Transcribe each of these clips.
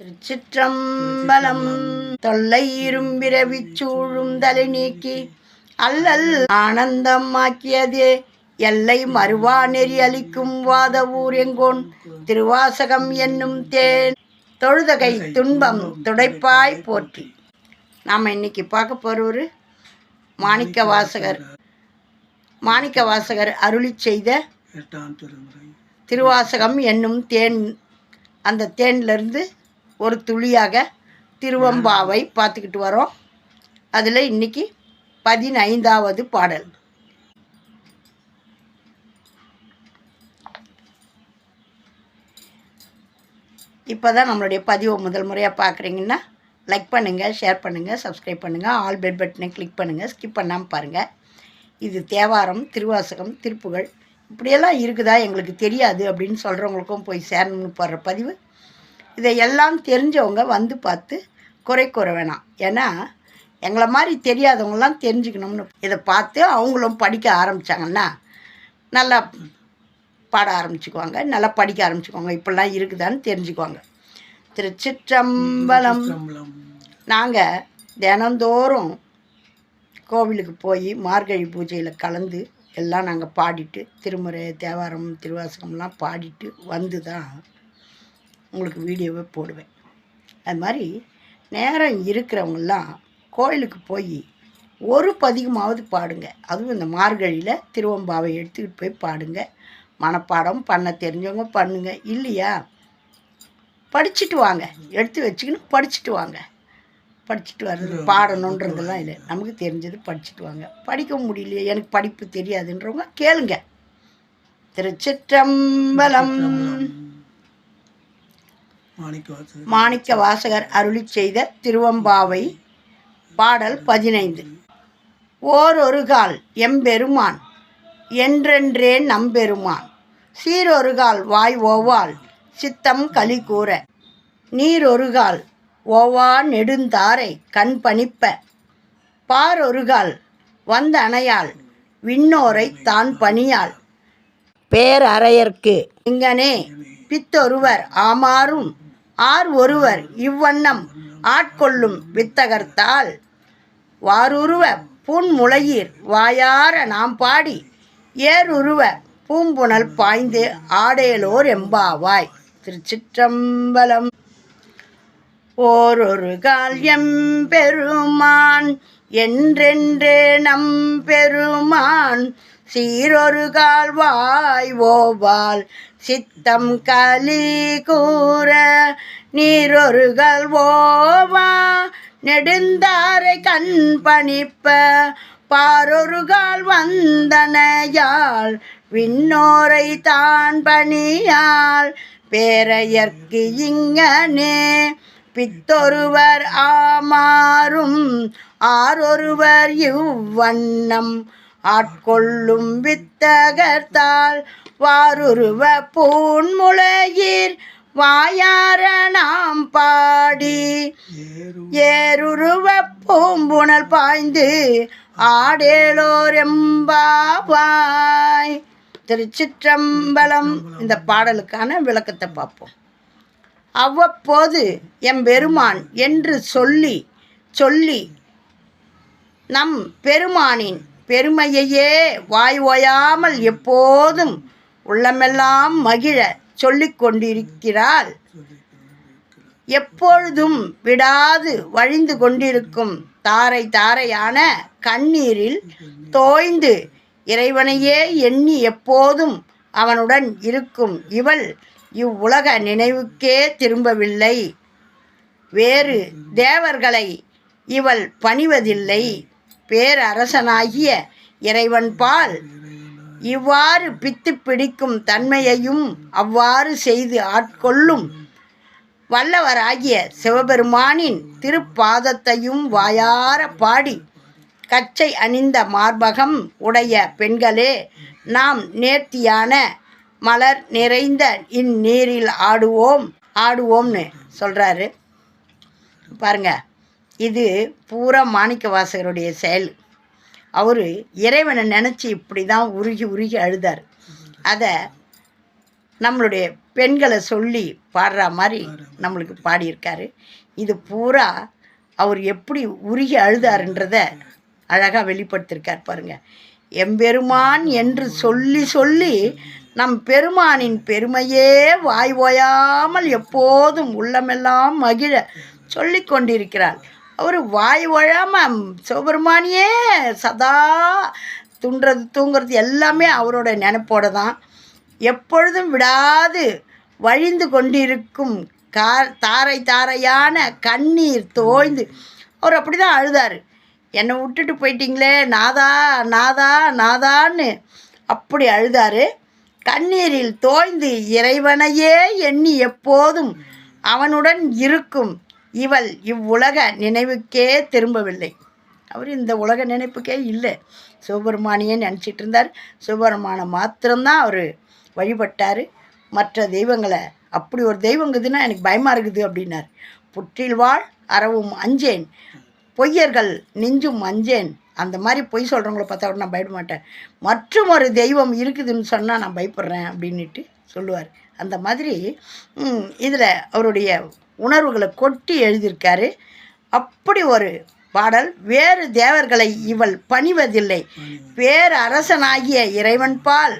திருச்சிற்றம்பலம். தொல்லை இரும்பிரவிச் சூழும் தலை நீக்கி அல்லல் ஆனந்தம் ஆக்கியதே எல்லை மறுவா நெறி அளிக்கும் வாத ஊர் எங்கோன் திருவாசகம் என்னும் தேன். தொழுதகை துன்பம் துடைப்பாய் போற்றி. நாம் இன்னைக்கு பார்க்க போகிறவர் மாணிக்க வாசகர். மாணிக்க வாசகர் அருளி செய்த திருவாசகம் என்னும் தேன். அந்த தேன்லேருந்து ஒரு துளியாக திருவம்பாவை பார்த்துக்கிட்டு வரோம். அதில் இன்னைக்கு பதினைந்தாவது பாடல். இப்போ தான் நம்மளுடைய பதிவை முதல் முறையாக பார்க்குறீங்கன்னா லைக் பண்ணுங்கள் ஷேர் பண்ணுங்கள் சப்ஸ்கிரைப் பண்ணுங்கள் ஆல் பெல் பட்டனை கிளிக் பண்ணுங்கள் ஸ்கிப் பண்ணாமல் பாருங்கள் இது தேவாரம் திருவாசகம் திருப்புகழ் இப்படியெல்லாம் இருக்குதா எங்களுக்கு தெரியாது அப்படின்னு சொல்கிறவங்களுக்கும் போய் சேரணும்னு போடுற பதிவு இதை எல்லாம் தெரிஞ்சவங்க வந்து பார்த்து குறை கூற வேணாம். ஏன்னா எங்களை மாதிரி தெரியாதவங்களாம் தெரிஞ்சுக்கணும்னு இதை பார்த்து அவங்களும் படிக்க ஆரம்பித்தாங்கன்னா நல்லா பாட ஆரம்பிச்சுக்குவாங்க நல்லா படிக்க ஆரம்பிச்சுக்குவாங்க. இப்படிலாம் இருக்குதான்னு தெரிஞ்சுக்குவாங்க. திருச்சிற்றம்பலம். நாங்கள் தினந்தோறும் கோவிலுக்கு போய் மார்கழி பூஜையில் கலந்து எல்லாம் நாங்கள் பாடிட்டு திருமுறை தேவாரம் திருவாசகம்லாம் பாடிட்டு வந்து தான் உங்களுக்கு வீடியோவை போடுவேன். அது மாதிரி நேரம் இருக்கிறவங்கெல்லாம் கோயிலுக்கு போய் ஒரு பதிகமாவது பாடுங்க. அதுவும் இந்த மார்கழியில் திருவம்பாவை எடுத்துக்கிட்டு போய் பாடுங்க. மனப்பாடம் பண்ண தெரிஞ்சவங்க பண்ணுங்க. இல்லையா? படிச்சுட்டு வாங்க. எடுத்து வச்சுக்கின்னு படிச்சுட்டு வாங்க. படிச்சுட்டு வர்றது பாடணுன்றதெல்லாம் இல்லை. நமக்கு தெரிஞ்சது படிச்சுட்டு வாங்க. படிக்க முடியலையே. எனக்கு படிப்பு தெரியாதுன்றவங்க கேளுங்க. திருச்சிற்றம்பலம். மாணிக்க வாசகர் அருளி செய்த திருவம்பாவை பாடல் பதினைந்து. ஓரொரு கால் எம்பெருமான் என்றென்றே நம்பெருமான். சீரொருகால் வாய் ஓவால் சித்தம் களி கூற. நீரொருகால் ஓவா நெடுந்தாரை கண் பணிப்ப. பாரொருகால் வந்த அணையால் விண்ணோரை தான் பணியாள். பேரறையர்க்கு இங்கனே பித்தொருவர் ஆமாறும் ஆர் ஒருவர் இவ்வண்ணம் ஆட்கொள்ளும் வித்தகர்த்தால் வாருருவ புன்முளையீர் வாயார நாம் பாடி ஏருருவ பூம்புணல் பாய்ந்து ஆடேலோர் எம்பாவாய் திருச்சிற்றம்பலம். ஓரொரு கால் எம்பெருமான் என்றென்றே நம் பெருமான் சீரொரு கால் வாய் ஓவால் சித்தம் களி கூற நீரொரு கல்வோவா நெடுந்தாரை கண் பணிப்ப பாரொரு கால் வந்தனையால் விண்ணோரை தான் பணியால் பேரையர்க்கு இங்கனே பித்தொருவர் ஆமாறும் ஆரொருவர் இவ்வண்ணம் ஆட்கொள்ளும் வித்தகர்த்தால் வாருருவ பூன்முளையீர் வாயார நாம் பாடி. ஏருருவ பூம்புணல் பாய்ந்து ஆடேலோர் எம்பாவாய். திருச்சிற்றம்பலம். இந்த பாடலுக்கான விளக்கத்தை பார்ப்போம். அவ்வப்போது எம்பெருமான் என்று சொல்லி சொல்லி நம் பெருமானின் பெருமையையே வாய் ஓயாமல் எப்போதும் உள்ளமெல்லாம் மகிழ சொல்லிக் கொண்டிருக்கிறாள். எப்பொழுதும் விடாது வழிந்து கொண்டிருக்கும் தாரை தாரையான கண்ணீரில் தோய்ந்து இறைவனையே எண்ணி எப்போதும் அவனுடன் இருக்கும் இவள் இவ்வுலக நினைவுக்கே திரும்பவில்லை. வேறு தேவர்களை இவள் பணிவதில்லை. பேரரசனாகிய இறைவன் பால் இவ்வாறு பித்து பிடிக்கும் தன்மையையும் அவ்வாறு செய்து ஆட்கொள்ளும் வல்லவராகிய சிவபெருமானின் திருப்பாதத்தையும் வாயார பாடி கச்சை அணிந்த மார்பகம் உடைய பெண்களே நாம் நேர்த்தியான மலர் நிறைந்த இந்நீரில் ஆடுவோம். ஆடுவோம்னு சொல்கிறாரு பாருங்கள் இது பூரா மாணிக்க வாசகருடைய செயல். அவர் இறைவனை நினச்சி இப்படி தான் உருகி உருகி அழுதார். அதை நம்மளுடைய பெண்களை சொல்லி பாடுற மாதிரி நம்மளுக்கு பாடியிருக்காரு. இது பூரா அவர் எப்படி உருகி அழுதாருன்றத அழகாக வெளிப்படுத்தியிருக்கார் பாருங்கள் எம்பெருமான் என்று சொல்லி சொல்லி நம் பெருமானின் பெருமையே வாய் ஓயாமல் எப்போதும் உள்ளமெல்லாம் மகிழ சொல்லி கொண்டிருக்கிறார் அவர் வாய் வழாமல் சிவபெருமானியே சதா துண்டுறது தூங்குறது எல்லாமே அவரோட நினைப்போட தான் எப்பொழுதும் விடாது வழிந்து கொண்டிருக்கும் கா தாரை தாரையான கண்ணீர் தோய்ந்து. அவர் அப்படி தான் அழுதார். என்னை விட்டுட்டு போயிட்டீங்களே நாதா நாதா நாதான்னு அப்படி அழுதாரு. கண்ணீரில் தோய்ந்து இறைவனையே எண்ணி எப்போதும் அவனுடன் இருக்கும். இவள் இவ்வுலக நினைவுக்கே திரும்பவில்லை. அவர் இந்த உலக நினைப்புக்கே இல்லை. சிவபெருமானியே நினச்சிட்டு இருந்தார் சிவபெருமானை மாத்திரம்தான் அவர் வழிபட்டார். மற்ற தெய்வங்களை அப்படி ஒரு தெய்வங்குதுன்னா எனக்கு பயமாக இருக்குது அப்படின்னார். புற்றில் வாழ் அறவும் அஞ்சேன் பொய்யர்கள் நெஞ்சும் அஞ்சேன். அந்த மாதிரி பொய் சொல்கிறவங்கள பார்த்தா கூட நான் பயப்பட மாட்டேன். மற்றும் ஒரு தெய்வம் இருக்குதுன்னு சொன்னால் நான் பயப்படுறேன் அப்படின்ட்டு சொல்லுவார். அந்த மாதிரி இதில் அவருடைய உணர்வுகளை கொட்டி எழுதியிருக்காரு. அப்படி ஒரு பாடல். வேறு தேவர்களை இவள் பணிவதில்லை. வேறு அரசனாகிய இறைவன் பால்.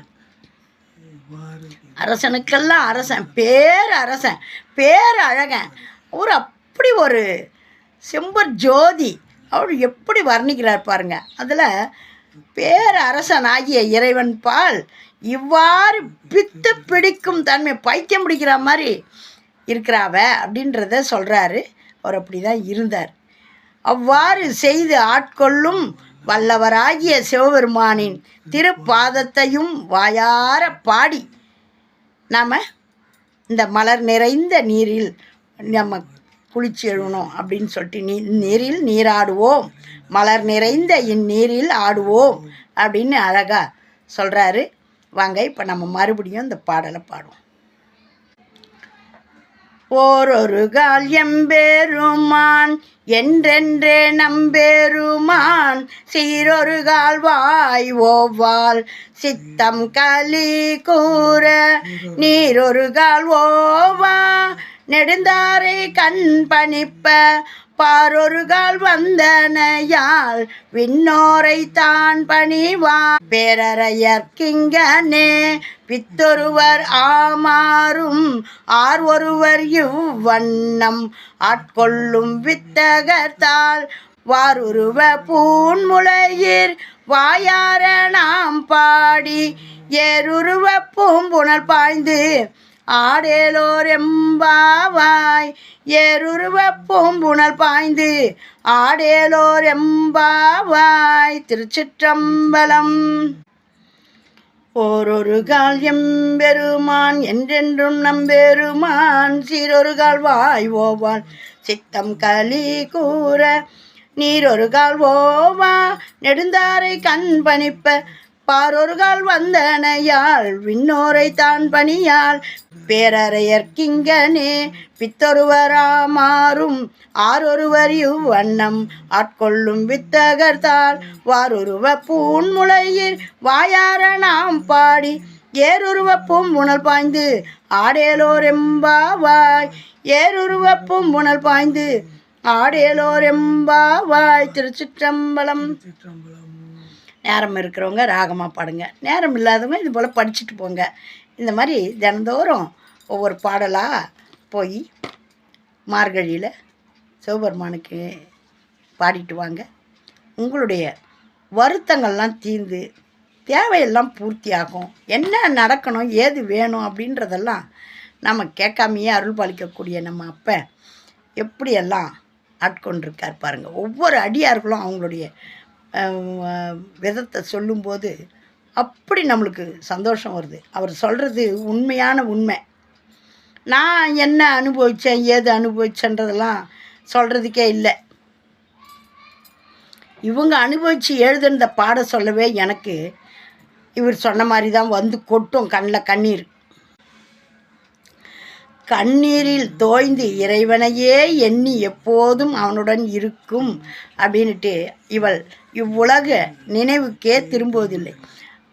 அரசனுக்கெல்லாம் அரசன். பேர் அரசன். பேர் அழகன். ஒரு அப்படி ஒரு செம்பர் ஜோதி. அவர் எப்படி வர்ணிக்கிறார் பாருங்க. அதில் பேர் அரசனாகிய இறைவன் பால் இவ்வாறு பித்து பிடிக்கும் தன்மை பைத்தியம் பிடிக்கிற மாதிரி இருக்கிறாவ அப்படின்றத சொல்கிறாரு அவர் அப்படி தான் இருந்தார். அவ்வாறு செய்து ஆட்கொள்ளும் வல்லவராகிய சிவபெருமானின் திருப்பாதத்தையும் வாயார பாடி நாம் இந்த மலர் நிறைந்த நீரில் நம்ம குளிச்சு எழுணும் அப்படின்னு சொல்லிட்டு நீ நீரில் நீராடுவோம். மலர் நிறைந்த இந்நீரில் ஆடுவோம் அப்படின்னு அழகாக சொல்கிறாரு வாங்க இப்போ நம்ம மறுபடியும் இந்த பாடலை பாடுவோம். ஓரொரு கால் எம்பெருமான் என்றென்றே நம்பெருமான் சீரொரு கால் வாய் ஓவால் சித்தம் களி கூற நீரொரு கால் ஓவா. நெடுந்தாரை கண் பணிப்ப பாரொரு கால் வந்தனையால் விண்ணோரை தான் பணிவா பேரறையர்க்கிங்கனே பித்தொருவர் ஆமாறும் ஆர் ஒருவர் இவ்வண்ணம். ஆட்கொள்ளும் வித்தகத்தால் வாருருவ பூன்முளையீர் வாயார நாம் பாடி ஏருருவ பூம்புணர் பாய்ந்து ஆடேலோர் எம்பாவாய் ஏருருவ பூம்புணர் பாய்ந்து ஆடேலோர் எம்பாவாய் திருச்சிற்றம்பலம். ஓரொரு கால் எம்பெருமான் என்றென்றும் நம்பெருமான் சீரொரு கால் வாய் ஓவான். சித்தம் களி கூற நீரொரு கால் ஓவா நெடுந்தாரை கண் பணிப்ப பாரொரு கால் வந்தனையால் விண்ணோரை தான் பணியால் பித்தொருவரா பித்தொருவராமாறும் ஆரொருவர் இவ்வண்ணம் ஆட்கொள்ளும் வித்தகர்த்தால் வாரொருவ பூன்முளையில் வாயார நாம் பாடி ஏருருவப்பும் பூம்புணல் பாய்ந்து ஆடேலோர் எம்பாவாய் ஏருருவப்பும் பூம்புணல் பாய்ந்து ஆடேலோர் எம்பாவாய் திருச்சிற்றம்பலம். சிற்றம்பலம் நேரம் இருக்கிறவங்க ராகமாக பாடுங்க. நேரம் இல்லாதவங்க இது போல் படிச்சுட்டு போங்க. இந்த மாதிரி தினந்தோறும் ஒவ்வொரு பாடலாக போய் மார்கழியில் சிவபெருமானுக்கு பாடிட்டு வாங்க. உங்களுடைய வருத்தங்கள்லாம் தீர்ந்து தேவையெல்லாம் பூர்த்தியாகும். என்ன நடக்கணும் ஏது வேணும் அப்படின்றதெல்லாம் நம்ம கேட்காமையே அருள் பாலிக்கக்கூடிய நம்ம அப்போ எப்படியெல்லாம் ஆட்கொண்டிருக்கார் பாருங்கள் ஒவ்வொரு அடியார்களும் அவங்களுடைய விதத்தை சொல்லும்போது அப்படி நம்மளுக்கு சந்தோஷம் வருது. அவர் சொல்கிறது உண்மையான உண்மை. நான் என்ன அனுபவித்தேன் ஏது அனுபவிச்சேன்றதெல்லாம் சொல்கிறதுக்கே இல்லை. இவங்க அனுபவித்து எழுதுனத பாட சொல்லவே எனக்கு இவர் சொன்ன மாதிரி தான் வந்து கொட்டும் கண்ணில் கண்ணீர். கண்ணீரில் தோய்ந்து இறைவனையே எண்ணி எப்போதும் அவனுடன் இருக்கும் அப்படின்ட்டு இவள் இவ்வுலக நினைவுக்கே திரும்புவதில்லை.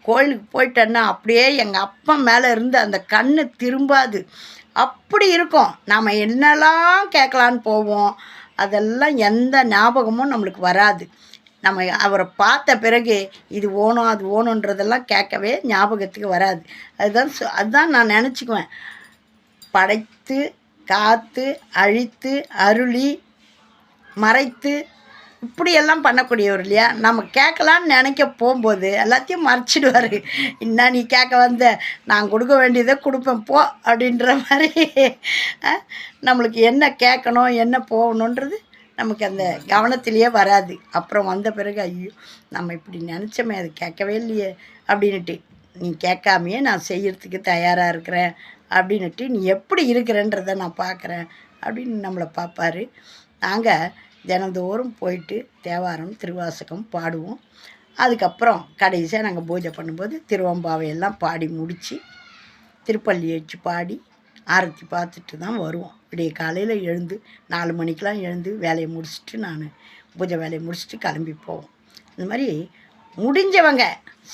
கோயிலுக்கு போயிட்டேன்னா அப்படியே எங்கள் அப்பா மேலே இருந்து அந்த கண்ணு திரும்பாது. அப்படி இருக்கும். நாம் என்னெல்லாம் கேட்கலான்னு போவோம். அதெல்லாம் எந்த ஞாபகமும் நம்மளுக்கு வராது. நம்ம அவரை பார்த்த பிறகு இது ஓணும் அது ஓணுன்றதெல்லாம் கேட்கவே ஞாபகத்துக்கு வராது. அதுதான் அதுதான் நான் நினச்சிக்குவேன். படைத்து காத்து அழித்து அருளி மறைத்து இப்படியெல்லாம் பண்ணக்கூடியவர் இல்லையா? நம்ம கேட்கலான்னு நினைக்க போகும்போது எல்லாத்தையும் மறைச்சிடுவார். என்ன நீ கேட்க வந்த நான் கொடுக்க வேண்டியதை கொடுப்பேன் போ அப்படின்ற மாதிரி நம்மளுக்கு என்ன கேட்கணும் என்ன போகணுன்றது நமக்கு அந்த கவனத்திலேயே வராது. அப்புறம் வந்த பிறகு ஐயோ நம்ம இப்படி நினச்சோமே அது கேட்கவே இல்லையே அப்படின்ட்டு நீ கேட்காமையே நான் செய்யறதுக்கு தயாராக இருக்கிறேன் அப்படின்னுட்டு நீ எப்படி இருக்கிறன்றத நான் பார்க்குறேன் அப்படின்னு நம்மளை பார்ப்பாரு நாங்கள் தினந்தோறும் போயிட்டு தேவாரம் திருவாசகம் பாடுவோம். அதுக்கப்புறம் கடைசியாக நாங்கள் பூஜை பண்ணும்போது திருவம்பாவையெல்லாம் பாடி முடித்து திருப்பள்ளி வச்சு பாடி ஆரத்தி பார்த்துட்டு தான் வருவோம். விடிய காலையில் எழுந்து நாலு மணிக்கெலாம் எழுந்து வேலையை முடிச்சுட்டு நான் பூஜை வேலையை முடிச்சுட்டு கிளம்பி போவோம். இந்த மாதிரி முடிஞ்சவங்க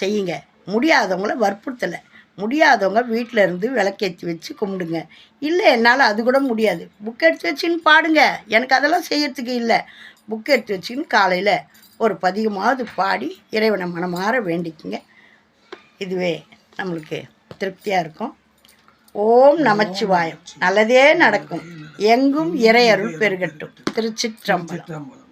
செய்யுங்க. முடியாதவங்கள வற்புறுத்தலை. முடியாதவங்க வீட்டில் இருந்து விளக்கேற்றி வச்சு கும்பிடுங்க. இல்லை என்னால் அது கூட முடியாது. புக் எடுத்து வச்சுன்னு பாடுங்க. எனக்கு அதெல்லாம் செய்யறதுக்கு இல்லை. புக் எடுத்து வச்சுன்னு காலையில் ஒரு பதிகமாவது பாடி இறைவனை மனமாற வேண்டிக்குங்க. இதுவே நம்மளுக்கு திருப்தியாக இருக்கும். ஓம் நமச்சிவாயம். நல்லதே நடக்கும். எங்கும் இறையருள் பெருகட்டும். திருச்சிற்றம்பலம்.